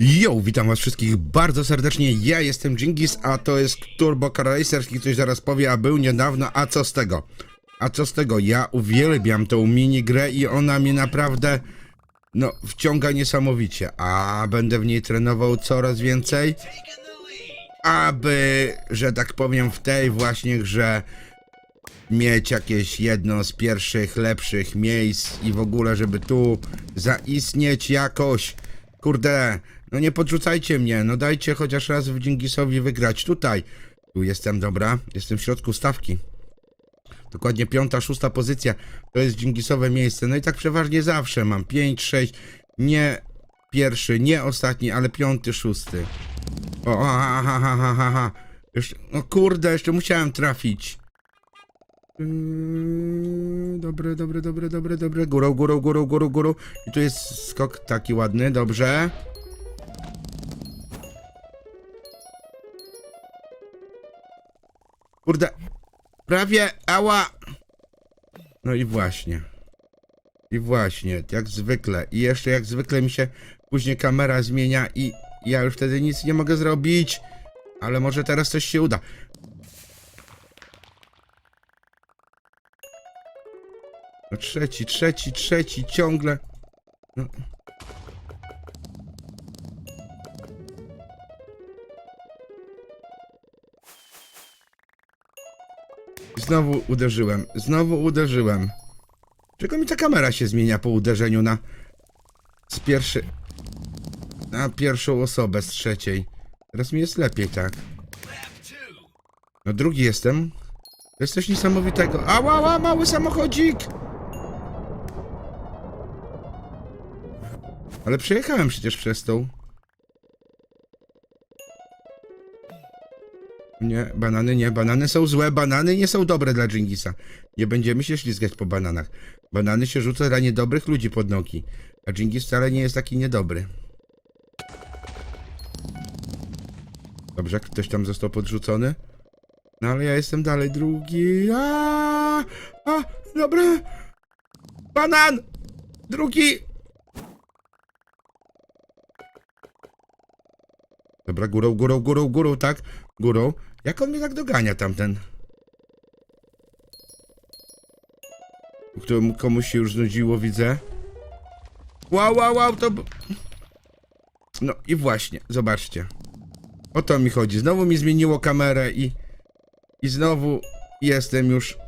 Yo, witam was wszystkich bardzo serdecznie, ja jestem Jingis, a to jest Turbo Racerski, ktoś zaraz powie, a był niedawno, a co z tego? A co z tego? Ja uwielbiam tą minigrę i ona mnie naprawdę, no, wciąga niesamowicie, a będę w niej trenował coraz więcej, aby, że tak powiem, w tej właśnie grze mieć jakieś jedno z pierwszych, lepszych miejsc i w ogóle, żeby tu zaistnieć jakoś. Kurde, no nie podrzucajcie mnie, no dajcie chociaż raz w Dżingisowi wygrać. Tutaj, tu jestem, dobra, jestem w środku stawki. Dokładnie piąta, szósta pozycja, to jest Dżingisowe miejsce. No i tak przeważnie zawsze mam 5, 6, nie pierwszy, nie ostatni, ale piąty, szósty. O, ha, ha, ha, ha, ha, ha. Jeszcze, no kurde, jeszcze musiałem trafić. Yy, Dobre, dobre, dobre, dobre, dobre. Górą, górą, górą, górą, górą. I tu jest skok taki ładny, dobrze. Kurde, prawie, ała. No i właśnie. I właśnie, jak zwykle. I jeszcze jak zwykle mi się później kamera zmienia i ja już wtedy nic nie mogę zrobić. Ale może teraz coś się uda. No trzeci, trzeci, trzeci, ciągle. No. Znowu uderzyłem, znowu uderzyłem. Czego mi ta kamera się zmienia po uderzeniu na... Z pierwszy... Na pierwszą osobę z trzeciej. Teraz mi jest lepiej, tak. No drugi jestem. To jest coś niesamowitego. Ała, ała, mały samochodzik! Ale przejechałem przecież przez tą. Nie, banany nie, banany są złe, banany nie są dobre dla Dżingisa. Nie będziemy się ślizgać po bananach. Banany się rzuca dla niedobrych ludzi pod nogi. A Dżingis wcale nie jest taki niedobry. Dobrze, ktoś tam został podrzucony. No ale ja jestem dalej drugi. A, a, dobra. Banan! Drugi! Dobra, górą, górą, górą, górą, tak? Górą. Jak on mnie tak dogania tamten? Któremu komuś się już znudziło, widzę. Wow, wow, wow, to... No i właśnie, zobaczcie. O to mi chodzi. Znowu mi zmieniło kamerę i... I znowu jestem już...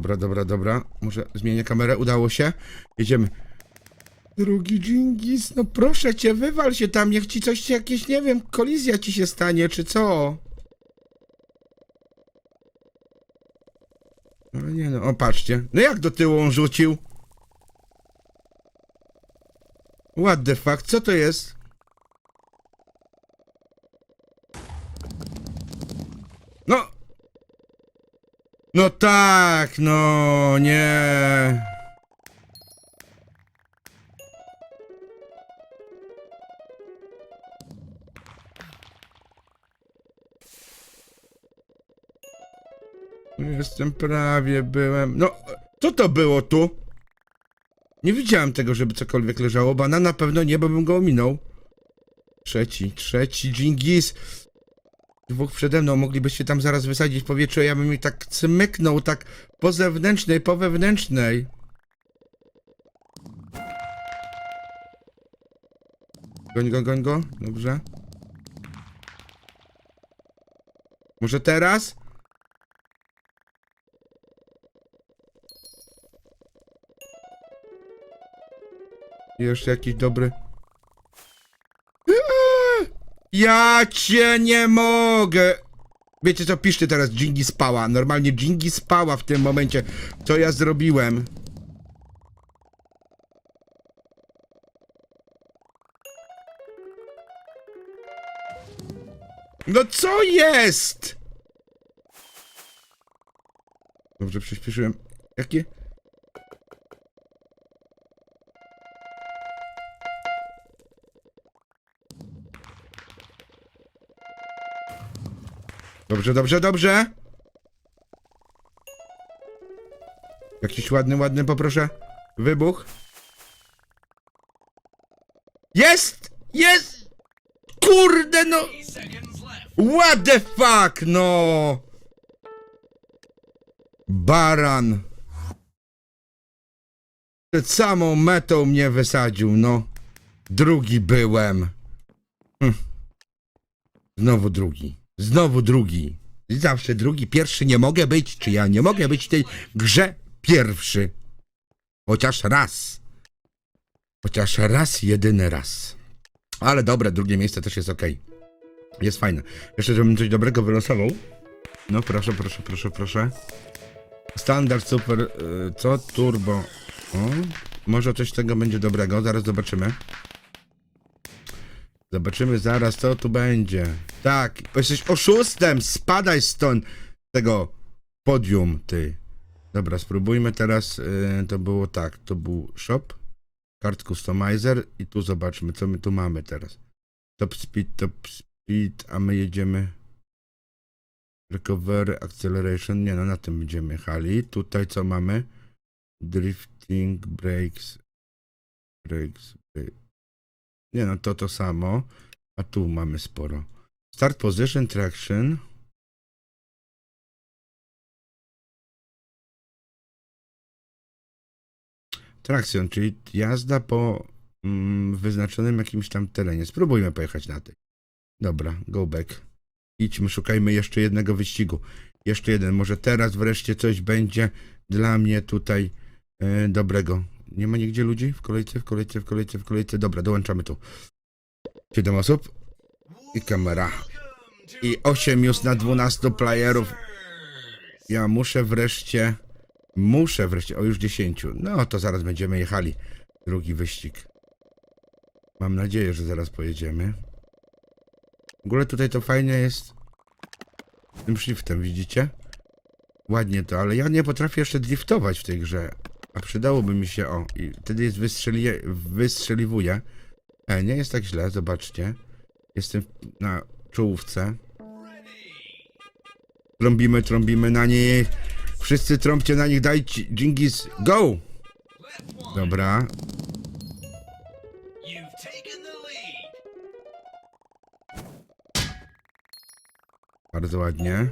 Dobra, dobra, dobra. Może zmienię kamerę. Udało się. Jedziemy. Drugi Dżingis, no proszę cię, wywal się tam, niech ci coś, jakieś, nie wiem, kolizja ci się stanie, czy co? No nie no, o patrzcie. No jak do tyłu on rzucił? What the fuck, co to jest? No! No tak, no nie. Jestem prawie, byłem. No, co to było tu? Nie widziałem tego, żeby cokolwiek leżało. Bana na pewno nie, bo bym go ominął. Trzeci, trzeci, Dżingis. Dwóch przede mną, moglibyście tam zaraz wysadzić powietrze, ja bym ich tak cmyknął, tak po zewnętrznej, po wewnętrznej. Goń go, goń go, dobrze. Może teraz? Jeszcze jakiś dobry. Ja cię nie mogę! Wiecie co, piszcie teraz Dżingi spała. Normalnie Dżingi spała w tym momencie. Co ja zrobiłem? No co jest? Dobrze, przyspieszyłem. Jakie? Dobrze, dobrze, dobrze. Jakiś ładny, ładny, poproszę. Wybuch. Jest! Jest! Kurde, no! What the fuck, no! Baran. Przed samą metą mnie wysadził, no. Drugi byłem. Hm. Znowu drugi. Znowu drugi. Zawsze drugi. Pierwszy nie mogę być. Czy ja nie mogę być w tej grze pierwszy? Chociaż raz. Chociaż raz, jedyny raz. Ale dobre, drugie miejsce też jest ok. Jest fajne. Jeszcze, żebym coś dobrego wylosował. No proszę, proszę, proszę, proszę. Standard, super, y, co? Turbo. O, może coś z tego będzie dobrego, zaraz zobaczymy. Zobaczymy zaraz, co tu będzie. Tak, jesteś oszustem, spadaj stąd tego podium, ty. Dobra, spróbujmy teraz, y, to było tak, to był shop, card customizer i tu zobaczmy, co my tu mamy teraz. Top speed, top speed, a my jedziemy recovery, acceleration, nie no, na tym będziemy jechali. Tutaj co mamy? Drifting, brakes, brakes, brakes. Nie no, to to samo. A tu mamy sporo. Start position, traction. Traction, czyli jazda po mm, wyznaczonym jakimś tam terenie. Spróbujmy pojechać na tej. Dobra, go back. Idźmy, szukajmy jeszcze jednego wyścigu. Jeszcze jeden. Może teraz wreszcie coś będzie dla mnie tutaj e, dobrego. Nie ma nigdzie ludzi? W kolejce, w kolejce, w kolejce, w kolejce. Dobra, dołączamy tu. 7 osób i kamera. I 8 już na 12 playerów. Ja muszę wreszcie. Muszę wreszcie. O, już 10. No to zaraz będziemy jechali. Drugi wyścig. Mam nadzieję, że zaraz pojedziemy. W ogóle tutaj to fajnie jest. Tym shiftem, widzicie? Ładnie to, ale ja nie potrafię jeszcze driftować w tej grze. A przydałoby mi się, o, i wtedy jest wystrzeli, wystrzeliwuje. E, nie jest tak źle, zobaczcie. Jestem na czołówce. Trąbimy, trąbimy na nich. Wszyscy trąbcie na nich, dajcie, Dżingis, go! Dobra, bardzo ładnie.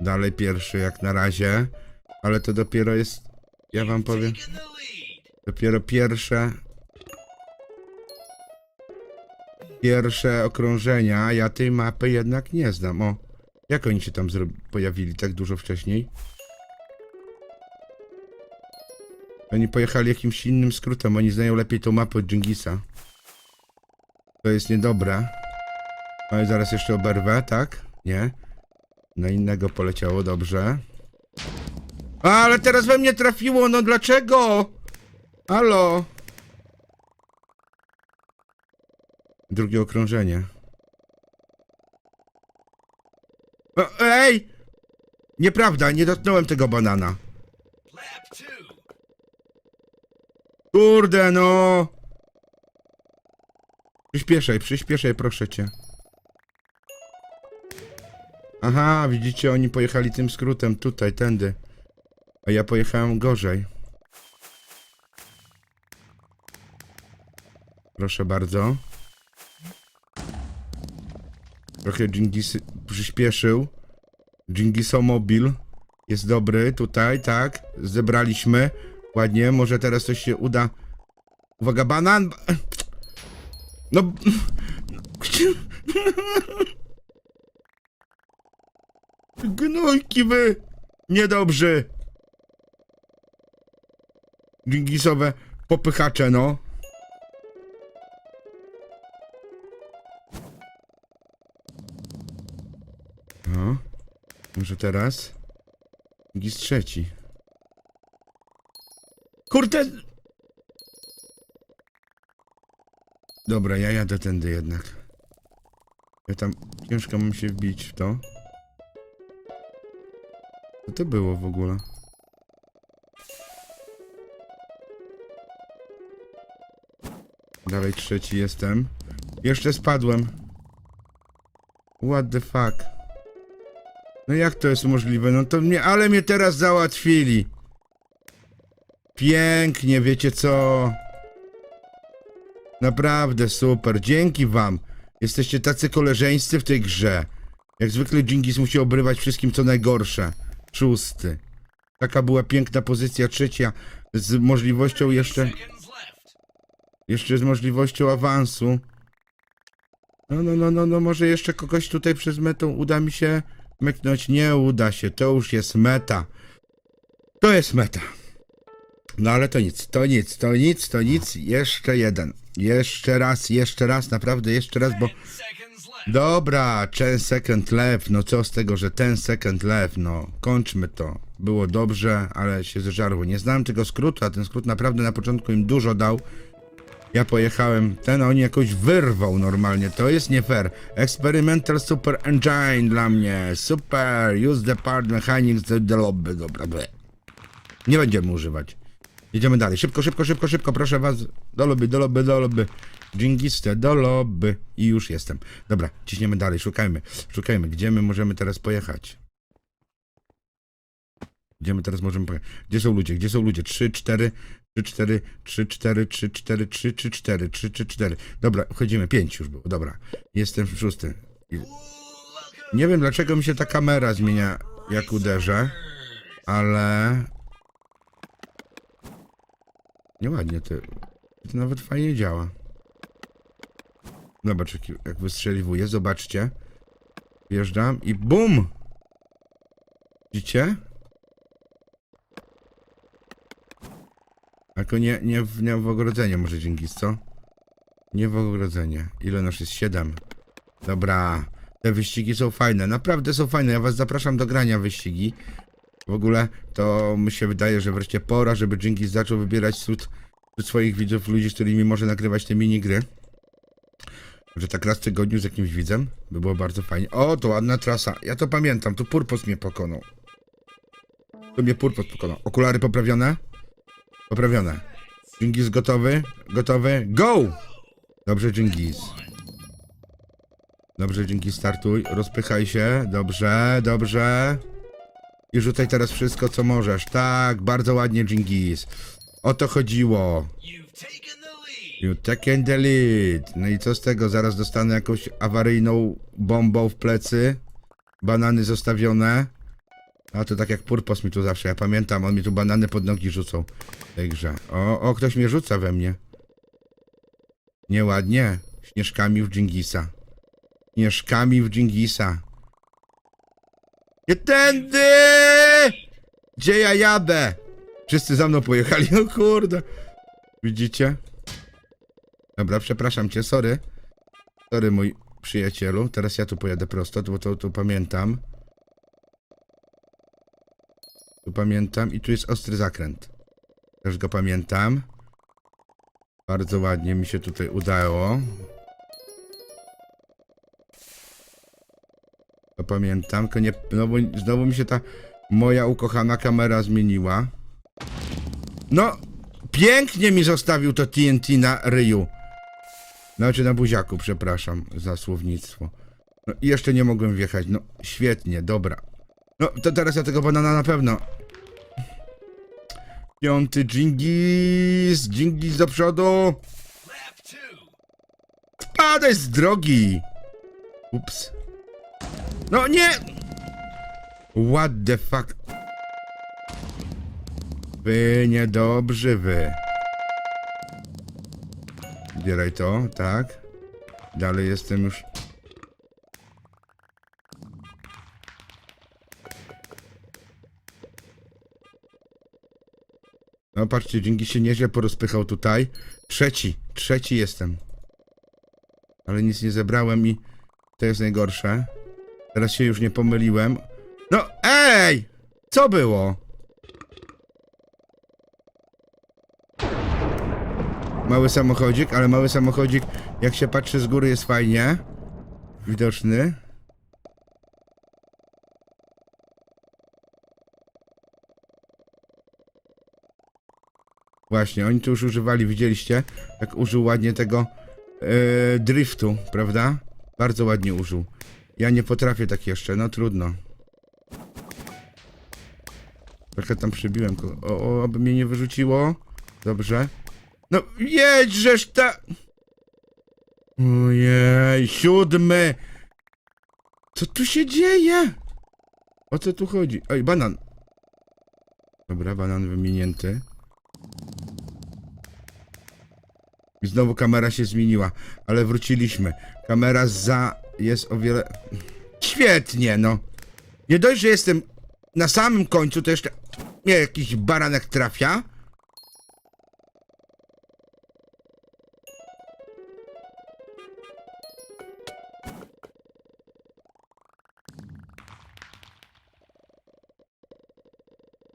Dalej pierwszy jak na razie, ale to dopiero jest, ja wam powiem, dopiero pierwsze pierwsze okrążenia, ja tej mapy jednak nie znam. O, jak oni się tam pojawili tak dużo wcześniej? Oni pojechali jakimś innym skrótem, oni znają lepiej tą mapę od Dżingisa. To jest niedobre. No i zaraz jeszcze oberwę, tak? Nie. Na innego poleciało, dobrze. Ale teraz we mnie trafiło, no dlaczego? Halo? Drugie okrążenie. O, ej! Nieprawda, nie dotknąłem tego banana. Kurde, no! Przyspieszaj, przyspieszaj, proszę cię. Aha, widzicie, oni pojechali tym skrótem tutaj, tędy. A ja pojechałem gorzej. Proszę bardzo. Trochę Dżingis przyspieszył. Dżingisomobil jest dobry tutaj, tak. Zebraliśmy. Ładnie, może teraz coś się uda. Uwaga, banan! No... Gnojki wy! Niedobrzy! Dżingisowe popychacze, no. Może teraz? Dżingis trzeci. Kurde! Dobra, ja jadę tędy jednak. Ja tam ciężko mam się wbić w to. Co to było w ogóle? Dalej trzeci jestem. Jeszcze spadłem. What the fuck? No jak to jest możliwe? No to mnie, ale mnie teraz załatwili. Pięknie, wiecie co? Naprawdę super, dzięki wam. Jesteście tacy koleżeńscy w tej grze. Jak zwykle Dżingis musi obrywać wszystkim co najgorsze. Szósty. Taka była piękna pozycja trzecia z możliwością jeszcze, jeszcze z możliwością awansu. No, no, no, no, no, może jeszcze kogoś tutaj przez metą uda mi się myknąć. Nie uda się, to już jest meta. To jest meta. No ale to nic, to nic, to nic, to nic. Jeszcze jeden. Jeszcze raz, jeszcze raz, naprawdę jeszcze raz, bo... Dobra, ten second left, no co z tego, że ten second left, no kończmy to. Było dobrze, ale się zeżarło. Nie znałem tego skrótu, a ten skrót naprawdę na początku im dużo dał. Ja pojechałem, ten on jakoś wyrwał normalnie, to jest nie fair. Experimental Super Engine dla mnie, super, use the part mechanics the, lobby, dobra, ble. Nie będziemy używać. Jedziemy dalej, szybko, szybko, szybko, szybko, proszę was, do lobby, do lobby, do lobby. Dżingiste, do lobby. I już jestem. Dobra, ciśniemy dalej, szukajmy, szukajmy, gdzie my możemy teraz pojechać. Gdzie my teraz możemy pojechać? Gdzie są ludzie? Gdzie są ludzie? 3, 4, 3, 4, 3, 4, 3, 4, 3, 3, 4, 3, 3, 4. Dobra, wchodzimy. 5 już było. Dobra. Jestem szósty. I- Nie wiem dlaczego mi się ta kamera zmienia jak uderzę, ale... Nieładnie to... To nawet fajnie działa. Zobacz jak wystrzeliwuje, zobaczcie. Wjeżdżam i BUM! Widzicie? Tylko nie, nie, w, nie w ogrodzenie może dzięki, co? Nie w ogrodzenie. Ile nasz jest? 7. Dobra. Te wyścigi są fajne. Naprawdę są fajne. Ja was zapraszam do grania wyścigi. W ogóle to mi się wydaje, że wreszcie pora, żeby Jinkis zaczął wybierać wśród, wśród swoich widzów ludzi, z którymi może nagrywać te minigry. Że tak raz w tygodniu z jakimś widzem by było bardzo fajnie. O, to ładna trasa. Ja to pamiętam. Tu Purpos mnie pokonał. Tu mnie Purpos pokonał. Okulary poprawione? Poprawione. Dżingis gotowy? Gotowy? Go! Dobrze, Dżingis. Dobrze, Dżingis, startuj. Rozpychaj się. Dobrze, dobrze. I rzucaj teraz wszystko, co możesz. Tak, bardzo ładnie, Dżingis. O to chodziło. You've taken the lead. You taken the lead. No i co z tego? Zaraz dostanę jakąś awaryjną bombą w plecy. Banany zostawione. A to tak jak Purpos mi tu zawsze, ja pamiętam, on mi tu banany pod nogi rzucał grze. O, o, ktoś mnie rzuca we mnie. Nieładnie. Śnieżkami w Dżingisa. Śnieżkami w Dżingisa. Nie tędy! Gdzie ja jadę? Wszyscy za mną pojechali, no kurde. Widzicie? Dobra, przepraszam cię, sorry. Sorry, mój przyjacielu. Teraz ja tu pojadę prosto, bo to tu pamiętam. Tu pamiętam i tu jest ostry zakręt. Też go pamiętam. Bardzo ładnie mi się tutaj udało. To pamiętam, tylko nie, znowu, znowu mi się ta moja ukochana kamera zmieniła. No, pięknie mi zostawił to TNT na ryju. Znaczy na buziaku, przepraszam za słownictwo. No i jeszcze nie mogłem wjechać. No świetnie, dobra. No to teraz ja tego banana na pewno. Piąty Dżingis, Dżingis do przodu. Spadaj z drogi. Ups. No nie! What the fuck? Wy niedobrzy wy. Zbieraj to, tak. Dalej jestem już. No patrzcie, dzięki się nieźle porozpychał tutaj. Trzeci, trzeci jestem. Ale nic nie zebrałem i to jest najgorsze. Teraz się już nie pomyliłem. No, ej! Co było? Mały samochodzik, ale mały samochodzik, jak się patrzy z góry, jest fajnie. Widoczny. Właśnie, oni tu już używali, widzieliście? Jak użył ładnie tego e, driftu, prawda? Bardzo ładnie użył. Ja nie potrafię tak jeszcze, no trudno. Trochę tam przybiłem. O, o, aby mnie nie wyrzuciło. Dobrze. No, jedźżesz ta... Ojej, siódmy! Co tu się dzieje? O co tu chodzi? Oj, banan. Dobra, banan wymienięty. I znowu kamera się zmieniła, ale wróciliśmy. Kamera za jest o wiele... Świetnie, no. Nie dość, że jestem na samym końcu, to jeszcze mnie jakiś baranek trafia.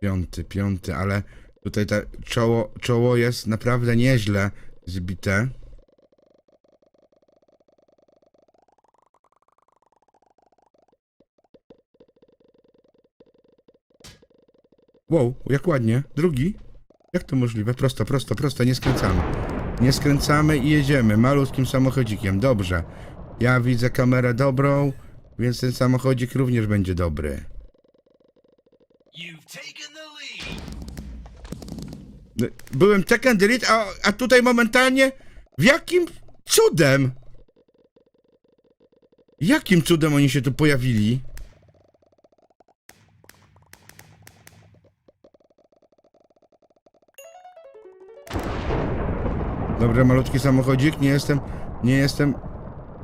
Piąty, piąty, ale tutaj te czoło, czoło jest naprawdę nieźle zbite. Wow, jak ładnie. Drugi? Jak to możliwe? Prosto, prosto, prosto, nie skręcamy. Nie skręcamy i jedziemy malutkim samochodzikiem. Dobrze. Ja widzę kamerę dobrą, więc ten samochodzik również będzie dobry. Byłem check and delete, a, a tutaj momentalnie w jakim cudem? Jakim cudem oni się tu pojawili? Dobra, malutki samochodzik, nie jestem, nie jestem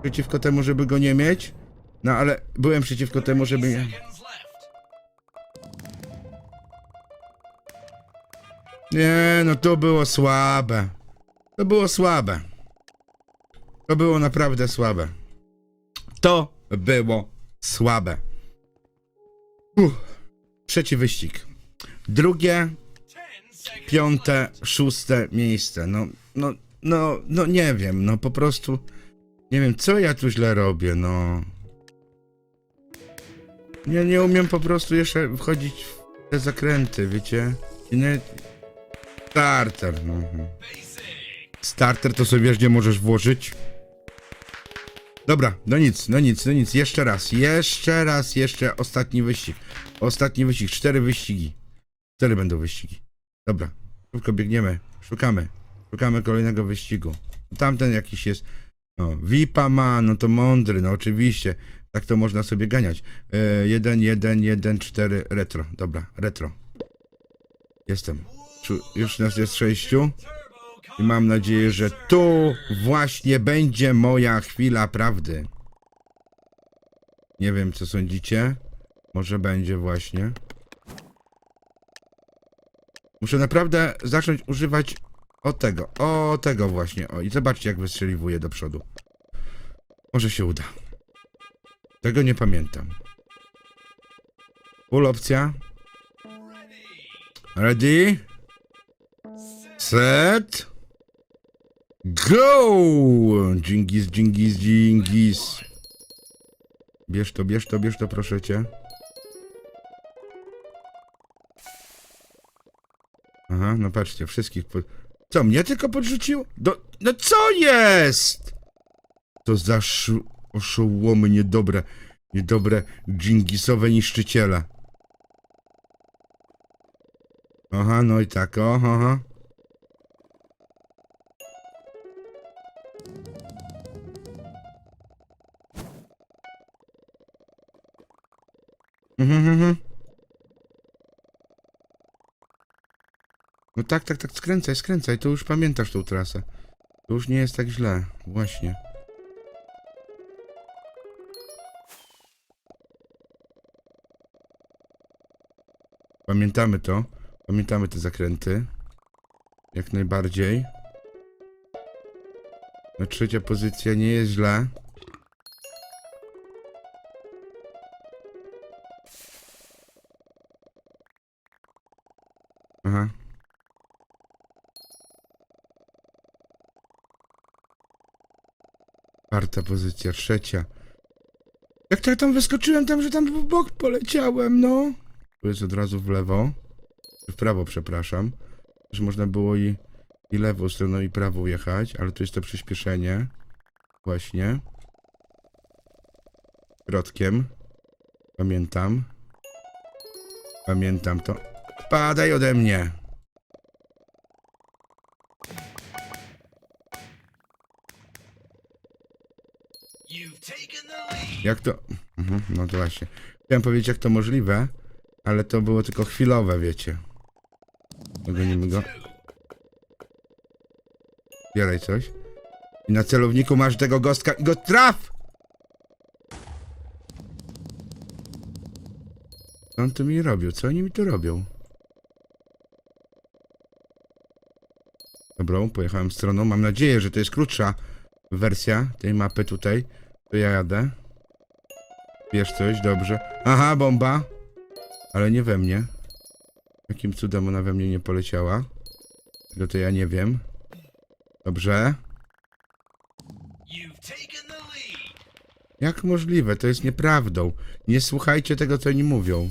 przeciwko temu, żeby go nie mieć. No ale byłem przeciwko temu, żeby nie... Nie, no to było słabe. To było słabe. To było naprawdę słabe. To było słabe. Uff. Trzeci wyścig. Drugie, piąte, szóste miejsce. No, no, no, no nie wiem, no po prostu nie wiem, co ja tu źle robię, no. Nie, nie umiem po prostu jeszcze wchodzić w te zakręty, wiecie? Nie... Starter, mhm. Starter to sobie wiesz, gdzie możesz włożyć. Dobra, no nic, no nic, no nic. Jeszcze raz, jeszcze raz, jeszcze ostatni wyścig. Ostatni wyścig, cztery wyścigi. Cztery będą wyścigi. Dobra, szybko biegniemy, szukamy. Szukamy kolejnego wyścigu. Tamten jakiś jest. No, VIPa ma, no to mądry, no oczywiście. Tak to można sobie ganiać. E, jeden, jeden, jeden, cztery, retro. Dobra, retro. Jestem. Już nas jest sześciu. I mam nadzieję, że tu właśnie będzie moja chwila prawdy. Nie wiem, co sądzicie. Może będzie właśnie. Muszę naprawdę zacząć używać o tego, o tego właśnie, o i zobaczcie jak wystrzeliwuję do przodu. Może się uda. Tego nie pamiętam. Full opcja. Ready? Set. Go! Dżingis, dżingis, dżingis. Bierz to, bierz to, bierz to, proszę cię. Aha, no patrzcie, wszystkich po... Co, mnie tylko podrzucił? Do... No co jest? To za sz... oszołomy niedobre, niedobre dżingisowe niszczyciele. Aha, no i tak, o, aha. Tak, tak, tak, skręcaj, skręcaj, to już pamiętasz tą trasę. To już nie jest tak źle, właśnie. Pamiętamy to, pamiętamy te zakręty. Jak najbardziej. No trzecia pozycja nie jest źle. Czwarta pozycja, trzecia. Jak ja tam wyskoczyłem, tam, że tam w bok poleciałem, no. Tu jest od razu w lewo. W prawo, przepraszam. Że można było i, i lewą stroną, i prawą jechać, ale tu jest to przyspieszenie. Właśnie. Środkiem. Pamiętam. Pamiętam to. Spadaj ode mnie. Jak to... Mhm, no to właśnie. Chciałem powiedzieć, jak to możliwe, ale to było tylko chwilowe, wiecie. Dogonimy go. Zbieraj coś. I na celowniku masz tego gostka i go traf! Co on tu mi robił? Co oni mi tu robią? Dobrą, pojechałem stroną. Mam nadzieję, że to jest krótsza wersja tej mapy tutaj. To ja jadę. Wiesz coś, dobrze. Aha, bomba. Ale nie we mnie. Jakim cudem ona we mnie nie poleciała? Tego to ja nie wiem. Dobrze. Jak możliwe? To jest nieprawdą. Nie słuchajcie tego, co oni mówią.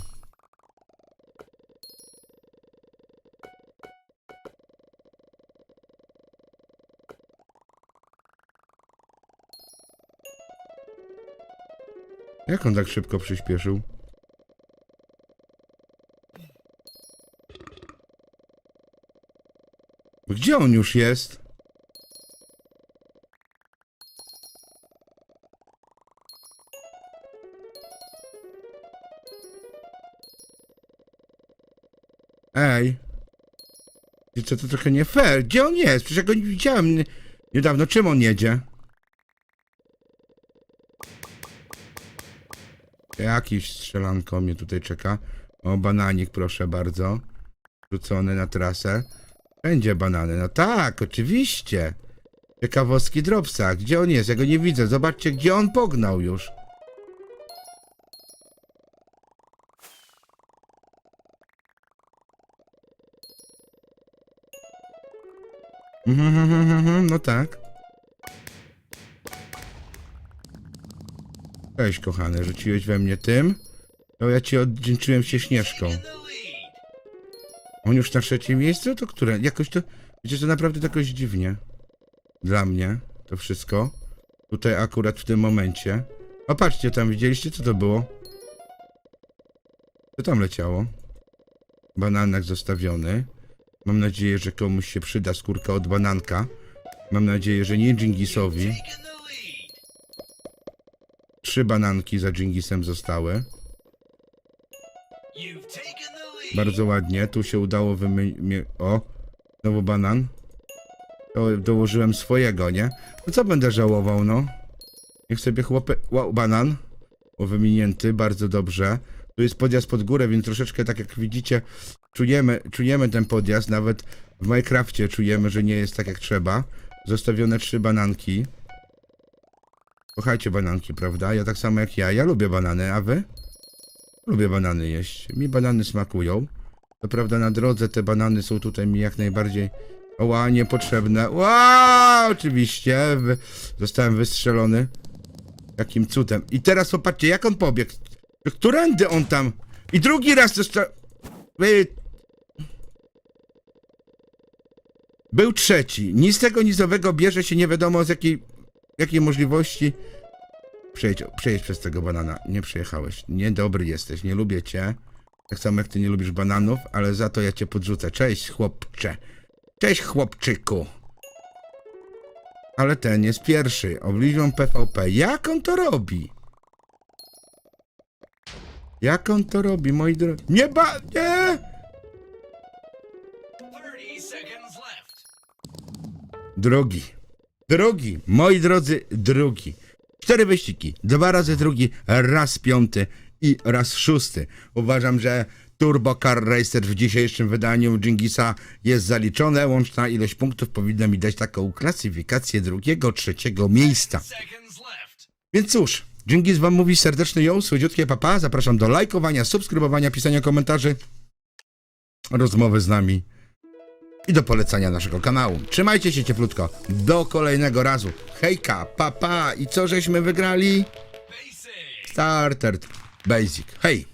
Jak on tak szybko przyspieszył? Gdzie on już jest? Ej. Co to trochę nie fair? Gdzie on jest? Przecież ja go nie widziałem nie- niedawno. Czym on jedzie? Jakiś strzelanko mnie tutaj czeka. O, bananik, proszę bardzo. Rzucony na trasę. Będzie banany. No tak, oczywiście. Ciekawostki Dropsa. Gdzie on jest? Ja go nie widzę. Zobaczcie, gdzie on pognał już. Mhm, mhm, mhm, No tak. Cześć, kochany. Rzuciłeś we mnie tym. To ja ci oddzięczyłem się śnieżką. On już na trzecim miejscu? To które? Jakoś to... Wiecie, to naprawdę jakoś dziwnie. Dla mnie to wszystko. Tutaj akurat w tym momencie. O, patrzcie, tam widzieliście, co to było? Co tam leciało? Bananek zostawiony. Mam nadzieję, że komuś się przyda skórka od bananka. Mam nadzieję, że nie Dżingisowi. Trzy bananki za Dżingisem zostały. Bardzo ładnie. Tu się udało wymy... O! Znowu banan. To dołożyłem swojego, nie? No co będę żałował, no? Niech sobie chłopy... Wow, banan. O, wyminięty, bardzo dobrze. Tu jest podjazd pod górę, więc troszeczkę tak jak widzicie, czujemy, czujemy ten podjazd. Nawet w Minecrafcie czujemy, że nie jest tak jak trzeba. Zostawione trzy bananki. Kochajcie bananki, prawda? Ja tak samo jak ja. Ja lubię banany, a wy? Lubię banany jeść. Mi banany smakują. To prawda na drodze te banany są tutaj mi jak najbardziej oła, niepotrzebne. Ła, oczywiście. Zostałem wystrzelony. Jakim cudem. I teraz popatrzcie, jak on pobiegł. Którędy on tam? I drugi raz został... Był trzeci. Nic tego nizowego bierze się nie wiadomo z jakiej, jakiej możliwości. Przejdź, przejdź przez tego banana. Nie przejechałeś. Niedobry jesteś, nie lubię cię. Tak samo jak ty nie lubisz bananów, ale za to ja cię podrzucę. Cześć, chłopcze. Cześć, chłopczyku. Ale ten jest pierwszy. Oblivion PvP. Jak on to robi? Jak on to robi, moi drodzy? Nie ba... Nie! 30 seconds left. Drugi. Moi drodzy, drugi. Cztery wyścigi. Dwa razy drugi, raz piąty i raz szósty. Uważam, że Turbo Car Racer w dzisiejszym wydaniu Jingisa jest zaliczone. Łączna ilość punktów powinna mi dać taką klasyfikację drugiego, trzeciego miejsca. Więc cóż, Jingis wam mówi serdeczny ją, słodziutkie papa. Zapraszam do lajkowania, subskrybowania, pisania komentarzy, rozmowy z nami i do polecania naszego kanału. Trzymajcie się cieplutko. Do kolejnego razu. Hejka, papa. I co żeśmy wygrali? Basic. Starter Basic. Hej!